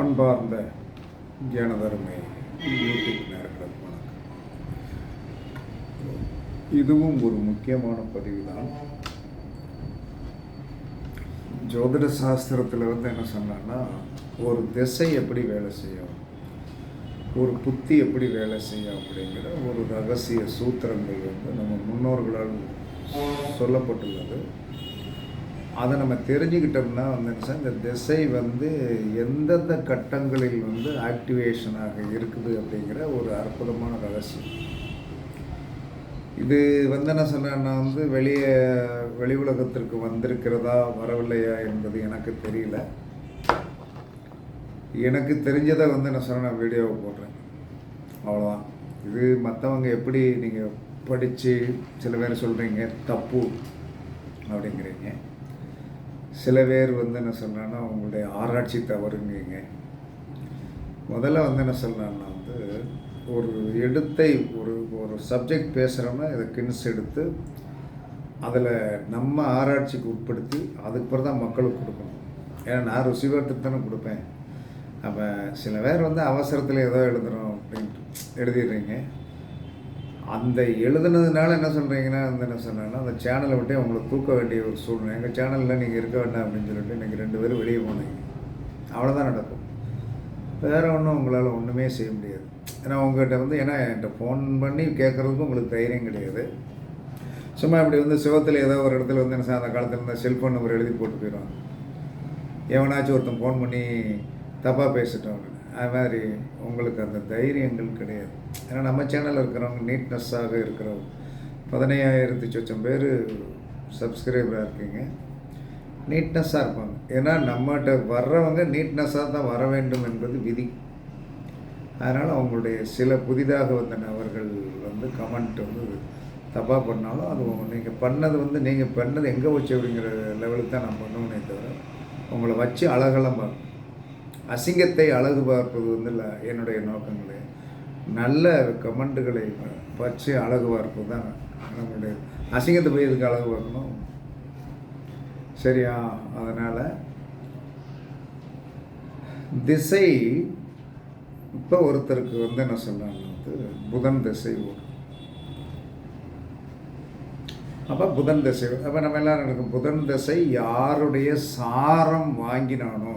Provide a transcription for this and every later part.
அன்பார்ந்த எனதருமை யூடியூப் நேர்களுக்கு வணக்கம். இதுவும் ஒரு முக்கியமான பதிவு தான் ஜோதிட சாஸ்திரத்தில் வந்து என்ன சொன்னான்னா ஒரு திசை எப்படி வேலை செய்யும் ஒரு புத்தி எப்படி வேலை செய்யும் அப்படிங்கிற ஒரு ரகசிய சூத்திரங்கள் வந்து நம்ம முன்னோர்களால் சொல்லப்பட்டுள்ளது. அதை நம்ம தெரிஞ்சுக்கிட்டோம்னா வந்து இந்த திசை வந்து எந்தெந்த கட்டங்களில் வந்து ஆக்டிவேஷனாக இருக்குது அப்படிங்கிற ஒரு அற்புதமான ரகசியம். இது வந்து என்ன சொன்னேன்னா வந்து வெளியே வெளி உலகத்திற்கு வந்திருக்கிறதா வரவில்லையா என்பது எனக்கு தெரியல. எனக்கு தெரிஞ்சதை வந்து என்ன சொன்னால் நான் வீடியோவை போடுறேன். அவ்வளோதான் இது மற்றவங்க எப்படி நீங்கள் படித்து சில பேர் சொல்கிறீங்க தப்பு அப்படிங்கிறீங்க. சில பேர் வந்து என்ன சொல்கிறாங்கன்னா அவங்களுடைய ஆராய்ச்சி தவறுங்க முதல்ல வந்து என்ன சொல்கிறான்னா வந்து ஒரு எடுத்தை ஒரு ஒரு சப்ஜெக்ட் பேசுகிறோம்னா இதை கின்ஸ் எடுத்து அதில் நம்ம ஆராய்ச்சிக்கு உட்படுத்தி அதுக்கு தான் மக்களுக்கு கொடுக்கணும். ஏன்னா நான் ருசி பார்த்துட்டு தானே கொடுப்பேன். அப்போ சில பேர் வந்து அவசரத்தில் ஏதோ எழுதுகிறோம் அப்படின்ட்டு எழுதிடுறீங்க. அந்த எழுதுனதுனால என்ன சொல்கிறீங்கன்னா வந்து என்ன சொன்னாங்கன்னா அந்த சேனலை விட்டே உங்களை தூக்க வேண்டிய ஒரு சூழ்நிலை. எங்கள் சேனலில் நீங்கள் இருக்க வேண்டாம் அப்படின்னு சொல்லிட்டு இன்றைக்கி ரெண்டு பேரும் வெளியே போனீங்க. அவ்வளோதான் நடக்கும். வேறு ஒன்றும் உங்களால் ஒன்றுமே செய்ய முடியாது. ஏன்னா உங்கள்கிட்ட வந்து ஏன்னா என்கிட்ட ஃபோன் பண்ணி கேட்குறதுக்கும் உங்களுக்கு தைரியம் கிடையாது. சும்மா இப்படி வந்து சிவத்தில் ஏதோ ஒரு இடத்துல வந்து என்ன சார் அந்த காலத்தில் இருந்தால் செல்ஃபோன் நம்பர் எழுதி போட்டு போயிடுவாங்க. எவனாச்சும் ஒருத்தன் ஃபோன் பண்ணி தப்பாக பேசிட்டோம் அது மாதிரி உங்களுக்கு அந்த தைரியங்கள் கிடையாது. ஏன்னா நம்ம சேனலில் இருக்கிறவங்க நீட்னஸ்ஸாக இருக்கிறவங்க. பதினையாயிரத்தி சொச்சம் பேர் சப்ஸ்கிரைபராக இருக்கீங்க. நீட்னஸ்ஸாக இருப்பாங்க. ஏன்னா நம்மகிட்ட வர்றவங்க நீட்னஸ்ஸாக தான் வர வேண்டும் என்பது விதி. அதனால் அவங்களுடைய சில புதிதாக வந்த நபர்கள் வந்து கமெண்ட் வந்து தப்பாக பண்ணாலும் அது நீங்கள் பண்ணது வந்து நீங்கள் பண்ணது எங்கே வச்சு அப்படிங்கிற லெவலுக்கு தான் நான் பண்ணுவேனே தவிர உங்களை வச்சு அழகெல்லாம் பார்க்கணும். அசிங்கத்தை அழகு பார்ப்பது வந்து இல்லை என்னுடைய நோக்கங்களே. நல்ல கமெண்ட்டுகளை வச்சு அழகு பார்ப்பது தான் நம்மளுடைய அசிங்கத்தை போய் எதுக்கு அழகு பார்க்கணும்? சரியா? அதனால் திசை இப்போ ஒருத்தருக்கு வந்து என்ன சொல்கிறாங்க வந்து புதன் திசை ஓடும் அப்போ புதன் திசை அப்போ நம்ம எல்லாரும் எனக்கு புதன் திசை யாருடைய சாரம் வாங்கினானோ?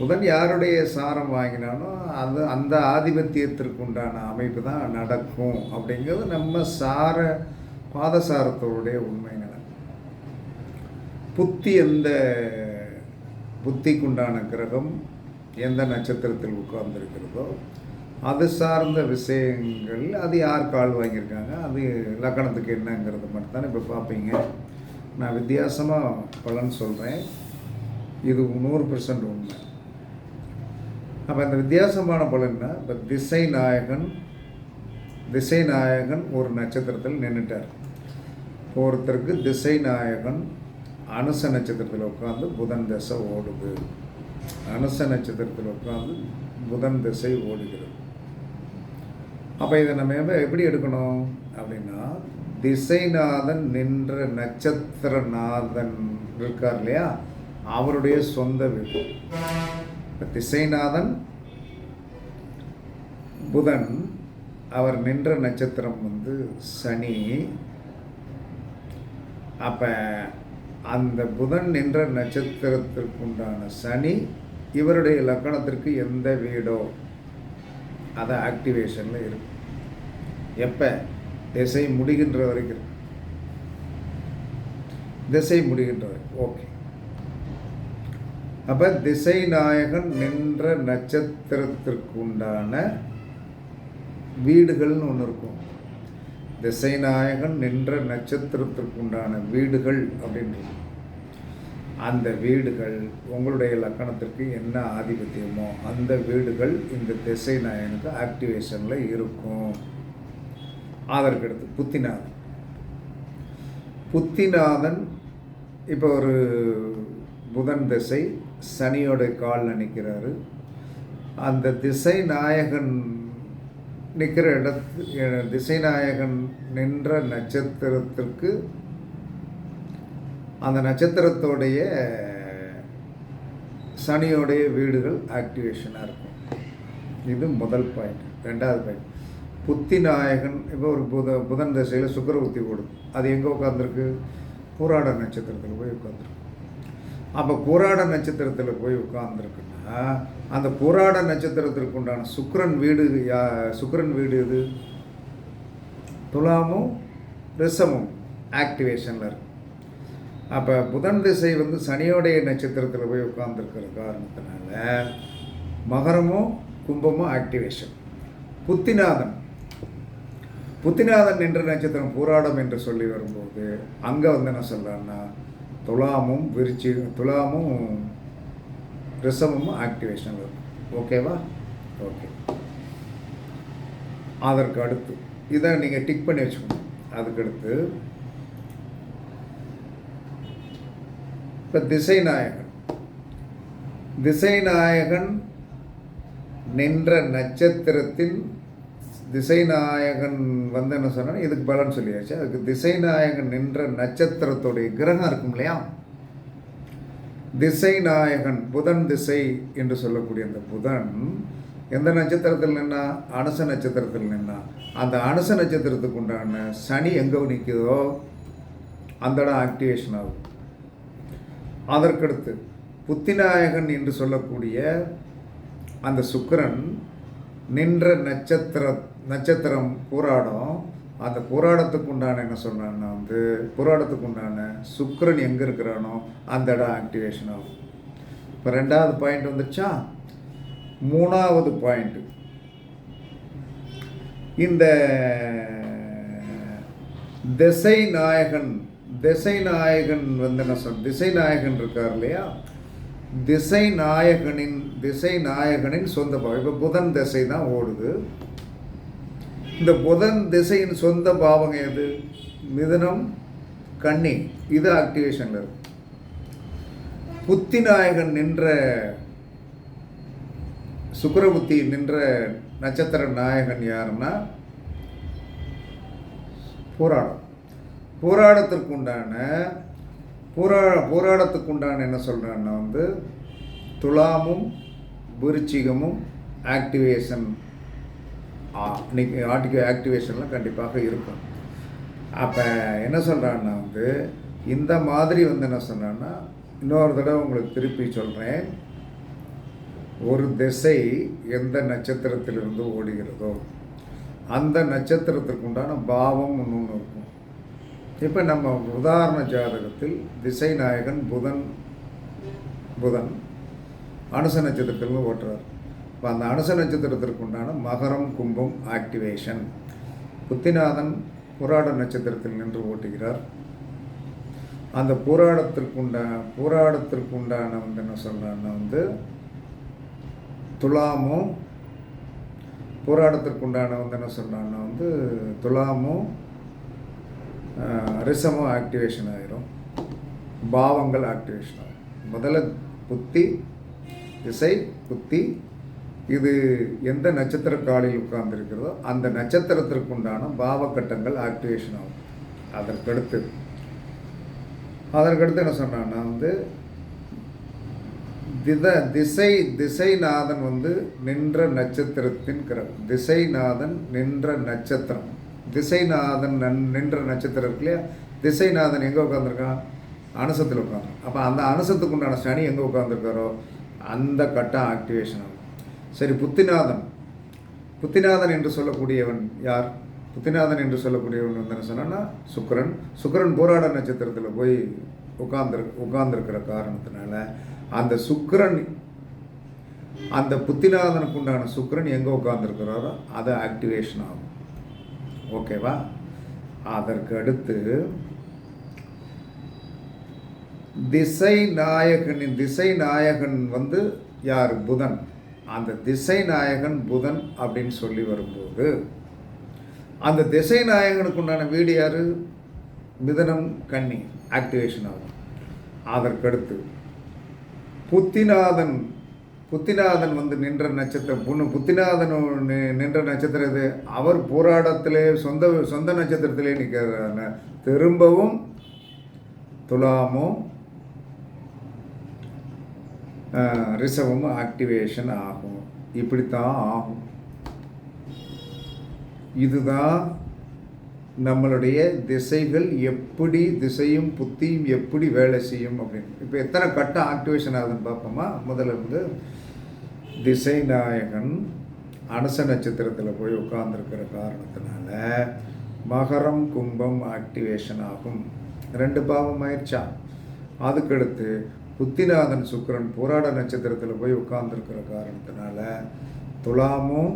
புதன் யாருடைய சாரம் வாங்கினானோ அது அந்த ஆதிபத்தியத்திற்கு உண்டான அமைப்பு தான் நடக்கும் அப்படிங்கிறது நம்ம சார பாதசாரத்தோடைய உண்மை நிலம் புத்தி எந்த புத்திக்குண்டான கிரகம் எந்த நட்சத்திரத்தில் உட்கார்ந்துருக்கிறதோ அது சார்ந்த விஷயங்கள் அது யார் கால் வாங்கியிருக்காங்க அது லக்கணத்துக்கு என்னங்கிறது மட்டும்தான் இப்போ பார்ப்பீங்க. நான் வித்தியாசமாக பலன் சொல்கிறேன் இது நூறு பர்சன்ட் உண்மை. அப்போ இந்த வித்தியாசமான பலன்னா இப்போ திசை நாயகன் திசை நாயகன் ஒரு நட்சத்திரத்தில் நின்றுட்டார் ஒருத்தருக்கு திசை நாயகன் அனுச நட்சத்திரத்தில் உட்காந்து புதன் திசை ஓடுது. அனுச நட்சத்திரத்தில் உட்காந்து புதன் திசை ஓடுகிறது. அப்போ இதை நம்ம எப்படி எடுக்கணும்? அப்படின்னா திசைநாதன் நின்ற நட்சத்திரநாதன் இருக்கார் இல்லையா? அவருடைய சொந்த வீடு. இப்போ திசைநாதன் புதன் அவர் நின்ற நட்சத்திரம் வந்து சனி. அப்போ அந்த புதன் நின்ற நட்சத்திரத்திற்குண்டான சனி இவருடைய லக்கணத்திற்கு எந்த வீடோ அதை ஆக்டிவேஷனில் இருக்கும் எப்போ? திசை முடிகின்ற வரைக்கும் திசை முடிகின்ற வரைக்கும். ஓகே. அப்போ திசை நாயகன் நின்ற நட்சத்திரத்திற்கு உண்டான வீடுகள்னு ஒன்று இருக்கும். திசைநாயகன் நின்ற நட்சத்திரத்திற்கு உண்டான வீடுகள் அப்படின்றது அந்த வீடுகள் உங்களுடைய லக்கணத்திற்கு என்ன ஆதிபத்தியமோ அந்த வீடுகள் இந்த திசைநாயகனுக்கு ஆக்டிவேஷனில் இருக்கும். அதற்கடுத்து புத்திநாதன். புத்திநாதன் இப்போ ஒரு புதன் திசை சனியோட காலில் நிற்கிறாரு அந்த திசை நாயகன் நிற்கிற இடத்து திசைநாயகன் நின்ற நட்சத்திரத்திற்கு அந்த நட்சத்திரத்தோடைய சனியோடைய வீடுகள் ஆக்டிவேஷனாக இருக்கும். இது முதல் பாயிண்ட் ரெண்டாவது பாயிண்ட் புத்தி நாயகன் இப்போ ஒரு புத புதன் திசையில் சுக்கர புத்தி கொடுக்கும் அது எங்கே உட்காந்துருக்கு பூராட நட்சத்திரத்தில் போய் உட்காந்துருக்கு அப்போ பூராட நட்சத்திரத்தில் போய் உட்காந்துருக்குன்னா அந்த பூராட நட்சத்திரத்திற்கு உண்டான சுக்கரன் வீடு யா சுக்கரன் வீடு இது துலாமும் ரிசமும் ஆக்டிவேஷனில் இருக்கு. அப்போ புதன் திசை வந்து சனியோடைய நட்சத்திரத்தில் போய் உட்கார்ந்துருக்கிற காரணத்தினால மகரமும் கும்பமும் ஆக்டிவேஷன் புத்திநாதன். புத்திநாதன் என்ற நட்சத்திரம் பூராடம் என்று சொல்லி வரும்போது அங்கே வந்து என்ன சொல்கிறான்னா துலாமும் விருச்சி துலாமும் ரிசமும் ஆக்டிவேஷன் இருக்கும் ஓகேவா ஓகே அதற்கு அடுத்து இதை நீங்கள் டிக் பண்ணி வச்சுக்கணும். அதுக்கடுத்து இப்போ திசைநாயகன். திசைநாயகன் நின்ற நட்சத்திரத்தின் திசைநாயகன் வந்து என்ன சொன்னா இதுக்கு பலன் சொல்லியாச்சு. அதுக்கு திசைநாயகன் நின்ற நட்சத்திரத்துடைய கிரகம் இருக்கும் இல்லையா? திசைநாயகன் புதன் திசை என்று சொல்லக்கூடிய அந்த புதன் எந்த நட்சத்திரத்தில் நின்னா? அனுச நட்சத்திரத்தில் நின்னா. அந்த அனுச நட்சத்திரத்துக்கு உண்டான சனி எங்கே நிற்குதோ அந்த இடம் ஆக்டிவேஷன் ஆகும். அதற்கடுத்து புத்திநாயகன் என்று சொல்லக்கூடிய அந்த சுக்கிரன் நின்ற நட்சத்திர நட்சத்திரம் பூராடம். அந்த போராடத்துக்கு உண்டான என்ன சொன்னான்னா வந்து போராடத்துக்கு உண்டான சுக்கரன் எங்கே இருக்கிறானோ அந்த இடம் ஆக்டிவேஷன் ஆகும். இப்போ ரெண்டாவது பாயிண்ட் வந்துச்சா? மூணாவது பாயிண்ட் இந்த திசை நாயகன் திசை நாயகன் வந்து என்ன சொல் திசை நாயகன் இருக்கார் இல்லையா? திசை நாயகனின் திசை நாயகனின் சொந்த பாவம் இப்போ புதன் திசை தான் ஓடுது. இந்த புதன் திசையின் சொந்த பாவங்க எது? மிதனம் கண்ணி இது ஆக்டிவேஷனில் இருக்கு. புத்தி நாயகன் நின்ற சுக்கரபுத்தி நின்ற நட்சத்திர நாயகன் யாருன்னா? போராடம். போராடத்திற்கு உண்டான போரா போராடத்துக்கு உண்டான என்ன சொல்கிறேன்னா வந்து துலாமும் விருச்சிகமும் ஆக்டிவேஷன் இன்னைக்கு ஆர்டிகோ ஆக்டிவேஷன்லாம் கண்டிப்பாக இருக்கும். அப்போ என்ன சொல்கிறான்னா வந்து இந்த மாதிரி வந்து என்ன சொன்னான்னா இன்னொரு தடவை உங்களுக்கு திருப்பி சொல்கிறேன் ஒரு திசை எந்த நட்சத்திரத்திலிருந்து ஓடுகிறதோ அந்த நட்சத்திரத்திற்கு உண்டான பாவம் ஒன்று ஒன்று இருக்கும். இப்போ நம்ம உதாரண ஜாதகத்தில் திசை நாயகன் புதன் புதன் அனுச நட்சத்திரத்திலிருந்து ஓட்டுறார். இப்போ அந்த அனுச நட்சத்திரத்திற்கு உண்டான மகரம் கும்பம் ஆக்டிவேஷன் புத்திநாதன் புராட நட்சத்திரத்தில் நின்று ஓட்டுகிறார். அந்த போராடத்திற்குண்டான போராடத்திற்கு உண்டான வந்து என்ன சொல்கிறான்னா வந்து துலாமும் போராடத்திற்குண்டான வந்து என்ன சொல்கிறான்னா வந்து துலாமும் ரிசமும் ஆக்டிவேஷன் ஆகிரும் பாவங்கள் ஆக்டிவேஷன் ஆகும் முதல்ல புத்தி திசை புத்தி இது எந்த நட்சத்திர காலில் உட்கார்ந்துருக்கிறதோ அந்த நட்சத்திரத்திற்கு உண்டான பாவக்கட்டங்கள் ஆக்டிவேஷன் ஆகும். அதற்கடுத்து அதற்கடுத்து என்ன சொன்னான்னா வந்து தித திசை திசைநாதன் வந்து நின்ற நட்சத்திரத்தின் கிரகம். திசைநாதன் நின்ற நட்சத்திரம். திசைநாதன் நன் நின்ற நட்சத்திரம் இருக்கு இல்லையா? திசைநாதன் எங்கே உட்காந்துருக்கான் அனுசத்தில் உட்காந்துருக்கான் அப்போ அந்த அனுசத்துக்கு உண்டான சனி எங்கே உட்காந்துருக்காரோ அந்த கட்டம் ஆக்டிவேஷன் சரி புத்திநாதன். புத்திநாதன் என்று சொல்லக்கூடியவன் யார்? புத்திநாதன் என்று சொல்லக்கூடியவன் வந்து என்ன சொன்னான்னா சுக்கரன். சுக்கரன் போராட நட்சத்திரத்தில் போய் உட்கார்ந்து உட்கார்ந்துருக்கிற காரணத்தினால அந்த சுக்கரன் அந்த புத்திநாதனுக்கு உண்டான சுக்கரன் எங்கே உட்கார்ந்துருக்கிறாரோ அது ஆக்டிவேஷன் ஆகும். ஓகேவா அதற்கு அடுத்து திசை நாயகனின் திசை நாயகன் வந்து யார்? புதன். அந்த திசை நாயகன் புதன் அப்படின்னு சொல்லி வரும்போது அந்த திசை நாயகனுக்கு உண்டான வீடு யார்? மிதனம் கன்னி ஆக்டிவேஷன் ஆகும். அதற்கடுத்து புத்திநாதன் புத்திநாதன் வந்து நின்ற நட்சத்திரம் பொண்ணு புத்திநாதன் நி- நின்ற நட்சத்திரம் இது. அவர் போராடத்திலே சொந்த சொந்த நட்சத்திரத்திலே நிற்கிறார் திரும்பவும் துலாமும் ரிசவமும் ஆக்டிவேஷன் ஆகும். இப்படித்தான் ஆகும். இதுதான் நம்மளுடைய திசைகள் எப்படி திசையும் புத்தியும் எப்படி வேலை செய்யும் அப்படின்னு. இப்போ எத்தனை கட்டம் ஆக்டிவேஷன் ஆகுதுன்னு பார்ப்போமா? முதல்ல வந்து திசை நாயகன் அனுச நட்சத்திரத்தில் போய் உட்கார்ந்துருக்கிற காரணத்தினால மகரம் கும்பம் ஆக்டிவேஷன் ஆகும். ரெண்டு பாவம் ஆயிடுச்சா அதுக்கடுத்து புத்திநாதன் சுக்கிரன் போராட நட்சத்திரத்தில் போய் உட்கார்ந்துருக்கிற காரணத்தினால துலாமும்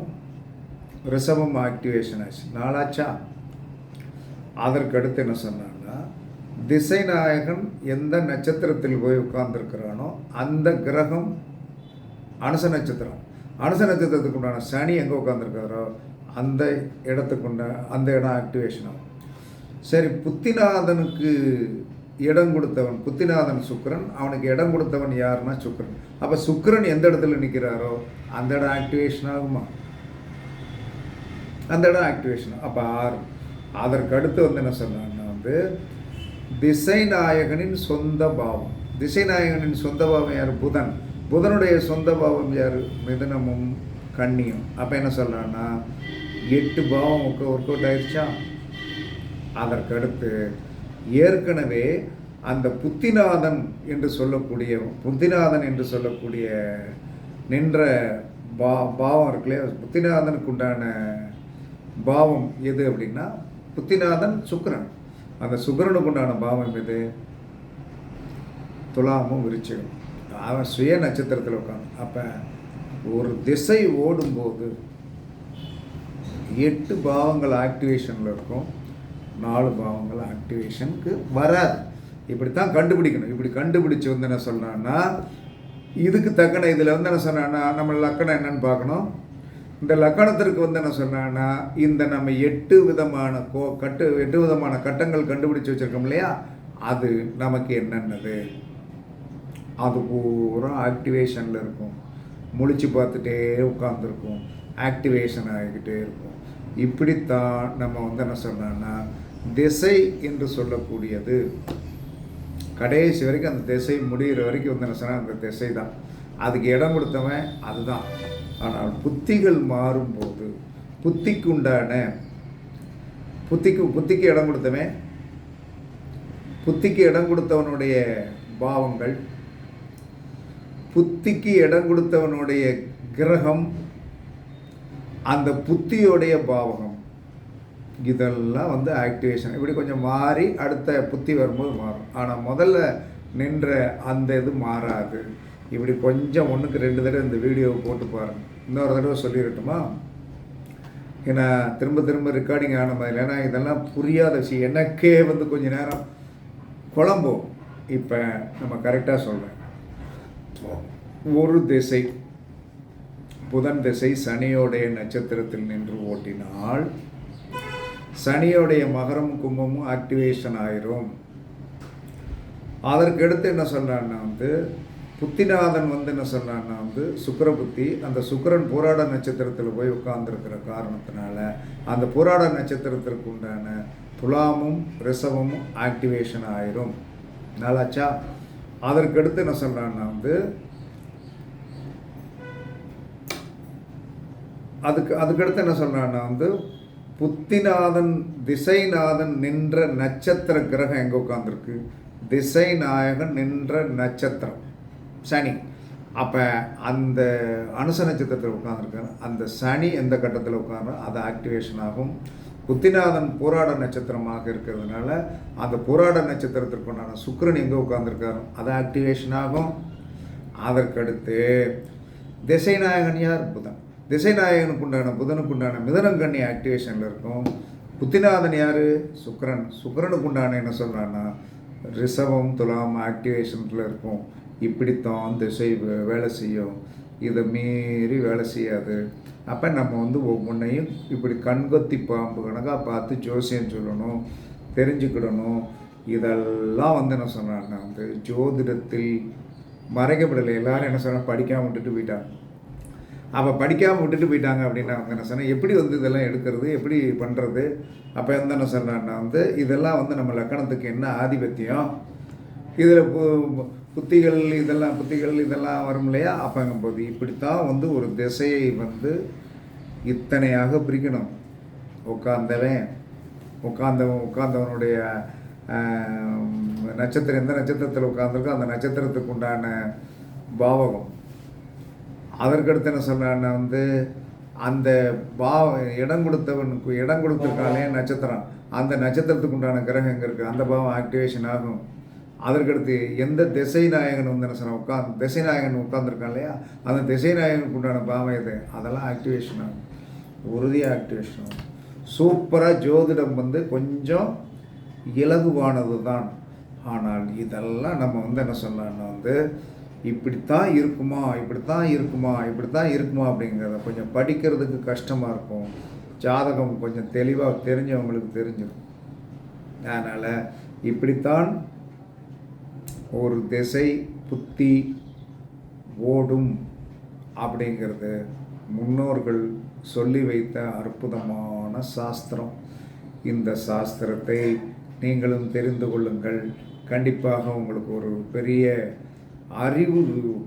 ரிசவம் ஆக்டிவேஷன் ஆச்சு. நாளாச்சா? அதற்கடுத்து என்ன சொன்னாங்கன்னா திசை நாயகன் எந்த நட்சத்திரத்தில் போய் உட்கார்ந்துருக்கிறானோ அந்த கிரகம் அனுச நட்சத்திரம். அனுச நட்சத்திரத்துக்கு உண்டான சனி எங்கே உட்காந்துருக்காரோ அந்த இடத்துக்குண்ட அந்த இடம் ஆக்டிவேஷன் ஆகும். சரி புத்திநாதனுக்கு இடம் கொடுத்தவன் புத்திநாதன் சுக்கரன் அவனுக்கு இடம் கொடுத்தவன் யாருன்னா சுக்கிரன். அப்போ சுக்கிரன் எந்த இடத்துல நிற்கிறாரோ அந்த இடம் ஆக்டிவேஷன் ஆகுமா? அந்த இடம் ஆக்டிவேஷன் அப்போ ஆறு. அதற்கு அடுத்து வந்து என்ன சொன்னாங்கன்னா வந்து திசைநாயகனின் சொந்த பாவம். திசைநாயகனின் சொந்த பாவம் யார்? புதன். புதனுடைய சொந்த பாவம் யார்? மிதுனமும் கன்னியும். அப்போ என்ன சொல்கிறான்னா எட்டு பாவம் ஒர்க் அவுட் ஆயிடுச்சா அதற்கு அடுத்து ஏற்கனவே அந்த புத்திநாதன் என்று சொல்லக்கூடிய புத்திநாதன் என்று சொல்லக்கூடிய நின்ற பா பாவம் இருக்குல்லையா? புத்திநாதனுக்கு உண்டான பாவம் எது அப்படின்னா புத்திநாதன் சுக்கிரன். அந்த சுக்கிரனுக்கு உண்டான பாவம் எது? துலாமும் விருச்சிகம். அவன் சுய நட்சத்திரத்தில் உட்காந்து அப்போ ஒரு திசை ஓடும்போது எட்டு பாவங்கள் ஆக்டிவேஷனில் இருக்கும். நாலு பாவங்கள் ஆக்டிவேஷனுக்கு வராது. இப்படித்தான் கண்டுபிடிக்கணும். இப்படி கண்டுபிடிச்சு வந்து என்ன சொல்கிறான்னா இதுக்கு தக்கன இதில் வந்து என்ன சொன்னான்னா நம்ம லக்கணம் என்னன்னு பார்க்கணும். இந்த லக்கணத்திற்கு வந்து என்ன சொன்னான்னா இந்த நம்ம எட்டு விதமான கோ கட்டு எட்டு விதமான கட்டங்கள் கண்டுபிடிச்சி வச்சுருக்கோம் இல்லையா? அது நமக்கு என்னென்னது? அது பூரா ஆக்டிவேஷனில் இருக்கும். முழிச்சு பார்த்துட்டே உட்காந்துருக்கும் ஆக்டிவேஷன் ஆகிக்கிட்டே இருக்கும். இப்படித்தான் நம்ம வந்து என்ன சொன்னோன்னா திசை என்று சொல்லக்கூடியது. கடைசி வரைக்கும் அந்த திசை முடிகிற வரைக்கும் வந்து என்ன சொன்னால் அந்த திசை தான். அதுக்கு இடம் கொடுத்தவன் அதுதான். ஆனால் புத்திகள் மாறும்போது புத்திக்கு உண்டான புத்திக்கு புத்திக்கு இடம் கொடுத்தவன் புத்திக்கு இடம் கொடுத்தவனுடைய பாவங்கள் புத்திக்கு இடம் கொடுத்தவனுடைய கிரகம் அந்த புத்தியோடைய பாவகம். இதெல்லாம் வந்து ஆக்டிவேஷன் இப்படி கொஞ்சம் மாறி அடுத்த புத்தி வரும்போது மாறும். ஆனால் முதல்ல நின்ற அந்த இது மாறாது. இப்படி கொஞ்சம் ஒன்றுக்கு ரெண்டு தடவை இந்த வீடியோவை போட்டு பாருங்கள் இன்னொரு தடவை சொல்லிடட்டுமா ஏன்னா திரும்ப திரும்ப ரெக்கார்டிங் ஆன மாதிரி. ஏன்னா இதெல்லாம் புரியாத விஷயம். எனக்கே வந்து கொஞ்சம் நேரம் குழம்பும் இப்போ நம்ம கரெக்டாக சொல்கிறேன் ஒரு திசை புதன் திசை சனியோடைய நட்சத்திரத்தில் நின்று ஓட்டினால் சனியோடைய மகரம் கும்பமும் ஆக்டிவேஷன் ஆயிரும். அதற்கு அடுத்து என்ன சொல்கிறான்னா வந்து புத்திநாதன் வந்து என்ன சொல்கிறான்னா வந்து சுக்கர புத்தி அந்த சுக்கரன் போராட நட்சத்திரத்தில் போய் உட்கார்ந்துருக்கிற காரணத்தினால அந்த போராட நட்சத்திரத்திற்கு உண்டான துலாமும் ரிசவமும் ஆக்டிவேஷன் ஆயிரும். நல்லாச்சா? அதற்கு அடுத்து என்ன சொல்கிறான்னா வந்து அதுக்கு அதுக்கடுத்து என்ன சொல்கிறான்னா வந்து புத்திநாதன் திசைநாதன் நின்ற நட்சத்திர கிரகம் எங்கே உட்காந்துருக்கு திசைநாயகன் நின்ற நட்சத்திரம். சனி. அப்போ அந்த அனுச நட்சத்திரத்தில் உட்காந்துருக்காரு அந்த சனி எந்த கட்டத்தில் உட்காந்து அது ஆக்டிவேஷன் ஆகும். புத்திநாதன் போராட நட்சத்திரமாக இருக்கிறதுனால அந்த போராட நட்சத்திரத்திற்கு உண்டான சுக்கிரன் எங்கே உட்காந்துருக்காரு அது ஆக்டிவேஷன் ஆகும். அதற்கடுத்து திசைநாயகன் யார்? புதன். திசைநாயகனுக்கு உண்டான புதனுக்கு உண்டான மிதனங்கண்ணி ஆக்டிவேஷனில் இருக்கும். புத்திநாதன் யார்? சுக்கரன். சுக்கரனுக்கு உண்டான என்ன சொல்கிறான்னா ரிசவம் துலாம் ஆக்டிவேஷனில் இருக்கும். இப்படித்தான் திசை வே- வேலை செய்யும். இதை மீறி வேலை செய்யாது. அப்போ நம்ம வந்து ஒவ்வொன்றையும் இப்படி கண்கொத்தி பாம்பு கணக்காக பார்த்து ஜோசியம் சொல்லணும் தெரிஞ்சுக்கிடணும். இதெல்லாம் வந்து என்ன சொன்னாங்கன்னா வந்து ஜோதிடத்தில் மறைக்கப்படலை. எல்லாரும் என்ன சொன்னால் படிக்காமல் விட்டுட்டு போயிட்டாங்க. அவள் படிக்காமல் விட்டுட்டு போயிட்டாங்க அப்படின்னா வந்து என்ன சொன்னேன் எப்படி வந்து இதெல்லாம் எடுக்கிறது? எப்படி பண்ணுறது அப்போ வந்து என்ன சொன்னான்னா வந்து இதெல்லாம் வந்து நம்ம லக்கணத்துக்கு என்ன ஆதிபத்தியம்? இதில் புத்திகள் இதெல்லாம் புத்திகள் இதெல்லாம் வரும் இல்லையா? அப்போங்கும்போது இப்படித்தான் வந்து ஒரு திசையை வந்து இத்தனையாக பிரிக்கணும். உட்கார்ந்தவன் உட்கார்ந்தவன் உட்கார்ந்தவனுடைய நட்சத்திரம் எந்த நட்சத்திரத்தில் உட்காந்துருக்கோ அந்த நட்சத்திரத்துக்கு உண்டான பாவகம். அதற்கடுத்து என்ன சொல்கிறான்னா வந்து அந்த பா இடம் கொடுத்தவனுக்கு இடம் கொடுத்துருக்கானே நட்சத்திரம். அந்த நட்சத்திரத்துக்கு உண்டான கிரகம் எங்கே இருக்குது அந்த பாவம் ஆக்டிவேஷன் ஆகும். அதற்கடுத்து எந்த திசை நாயகன் வந்து என்ன சொல்கிறான் உட்காந்து திசை நாயகன் உட்காந்துருக்கான் இல்லையா? அந்த திசை நாயகனுக்கு உண்டான பாவம் எது? அதெல்லாம் ஆக்டிவேஷன் ஆகும். உறுதியாக ஆக்டிவேஷன் ஆகும். சூப்பராக ஜோதிடம் வந்து கொஞ்சம் இலகுவானது தான் ஆனால் இதெல்லாம் நம்ம வந்து என்ன சொல்லலாம்னா வந்து இப்படித்தான் இருக்குமா இப்படித்தான் இருக்குமா இப்படித்தான் இருக்குமா அப்படிங்கிறத கொஞ்சம் படிக்கிறதுக்கு கஷ்டமாக இருக்கும். ஜாதகம் கொஞ்சம் தெளிவாக தெரிஞ்சவங்களுக்கு தெரிஞ்சிடும் அதனால் இப்படித்தான் ஒரு திசை புத்தி ஓடும் அப்படிங்கிறது முன்னோர்கள் சொல்லி வைத்த அற்புதமான சாஸ்திரம். இந்த சாஸ்திரத்தை நீங்களும் தெரிந்து கொள்ளுங்கள். கண்டிப்பாக உங்களுக்கு ஒரு பெரிய அறிவு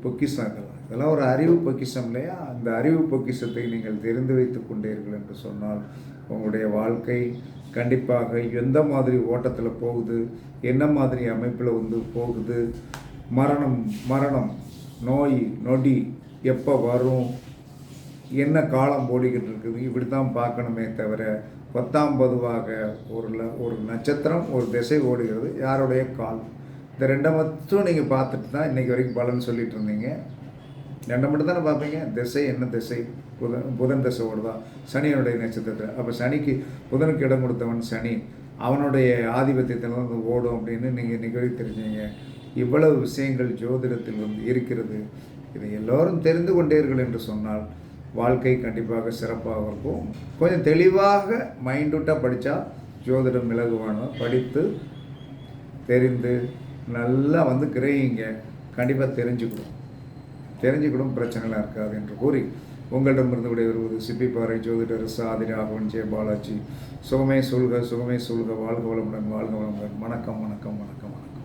பொக்கிஷங்கள். இதெல்லாம் ஒரு அறிவு பொக்கிஷம் இல்லையா? அந்த அறிவு பொக்கிஷத்தை நீங்கள் தெரிந்து வைத்துக் கொண்டீர்கள் என்று சொன்னால் உங்களுடைய வாழ்க்கை கண்டிப்பாக எந்த மாதிரி ஓட்டத்தில் போகுது? என்ன மாதிரி அமைப்பில் வந்து போகுது? மரணம் மரணம் நோய் நொடி எப்போ வரும்? என்ன காலம் ஓடிக்கிட்டு இருக்குது? இப்படி தான் பார்க்கணுமே தவிர பத்தாம் பொதுவாக ஒரு ஒரு நட்சத்திரம் ஒரு திசை ஓடுகிறது. யாருடைய கால்? இந்த ரெண்டை மட்டும் நீங்கள் பார்த்துட்டு தான் இன்றைக்கி வரைக்கும் பலன் சொல்லிட்டு இருந்தீங்க. ரெண்டை மட்டும் தானே பார்ப்பீங்க? திசை என்ன திசை? புதன் புதன் திசை ஓடுதா? சனியனுடைய நட்சத்திரத்தில். அப்போ சனிக்கு புதனுக்கு இடம் கொடுத்தவன் சனி. அவனுடைய ஆதிபத்தியத்தில் வந்து ஓடும் அப்படின்னு நீங்கள் இன்றைக்கி வரைக்கும் தெரிஞ்சீங்க. இவ்வளவு விஷயங்கள் ஜோதிடத்தில் வந்து இருக்கிறது. இதை எல்லோரும் தெரிந்து கொண்டீர்கள் என்று சொன்னால் வாழ்க்கை கண்டிப்பாக சிறப்பாக இருக்கும். கொஞ்சம் தெளிவாக மைண்டூட்டாக படித்தா ஜோதிடம் இலகுவான படித்து தெரிந்து நல்லா வந்து கிரகிங்க. கண்டிப்பாக தெரிஞ்சுக்கணும். தெரிஞ்சுக்கணும் பிரச்சனைலாம் இருக்காது என்று கூறி உங்களிடமிருந்து விடைபெறுவது சிப்பிப்பாறை ஜோதிடர் சாதி ராகவன் ஜெய பாலாஜி. சுகமே சொல்க சுகமே சொல்க. வாழ்க வளமுடன் வாழ்க வளமுடன். வணக்கம் வணக்கம் வணக்கம் வணக்கம்.